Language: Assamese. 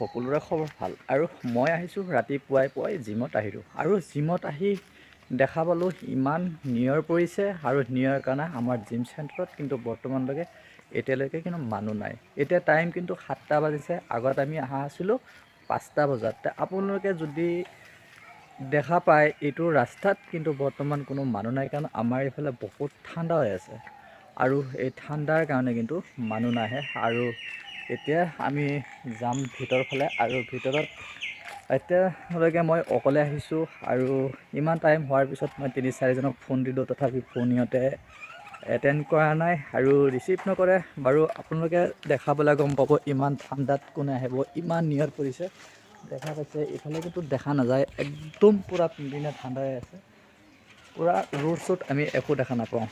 সকলোৰে খবৰ ভাল। আৰু মই আহিছোঁ ৰাতিপুৱাই পুৱাই জিমত আহিলোঁ। আৰু জিমত আহি দেখা পালোঁ ইমান নিয়ৰ পৰিছে আৰু নিয়ৰ কাৰণে আমাৰ জিম চেণ্টাৰত কিন্তু বৰ্তমানলৈকে এতিয়ালৈকে কিন্তু মানুহ নাই। এতিয়া টাইম কিন্তু সাতটা বাজিছে আগত আমি অহা আছিলোঁ পাঁচটা বজাত। আপোনালোকে যদি দেখা পায় এইটো ৰাস্তাত কিন্তু বৰ্তমান কোনো মানুহ নাই কাৰণ আমাৰ এইফালে বহুত ঠাণ্ডা হৈ আছে। আৰু এই ঠাণ্ডাৰ কাৰণে কিন্তু মানুহ নাহে। আৰু এতিয়া আমি যাম ভিতৰ ফালে আৰু ভিতৰত এতিয়ালৈকে মই অকলে আহিছোঁ আৰু ইমান টাইম হোৱাৰ পিছত মই তিনি চাৰিজনক ফোন দিলোঁ। তথাপি ফোন সিহঁতে এটেণ্ড কৰা নাই আৰু ৰিচিভ নকৰে। বাৰু আপোনালোকে দেখা পালে গম পাব ইমান ঠাণ্ডাত কোনে আহিব ইমান নিয়ৰ পৰিছে। দেখা পাইছে ইফালে কিন্তু দেখা নাযায়। একদম পূৰা পিনপিনে ঠাণ্ডা হৈ আছে। পূৰা ৰ'দ চ'দ আমি একো দেখা নাপাওঁ।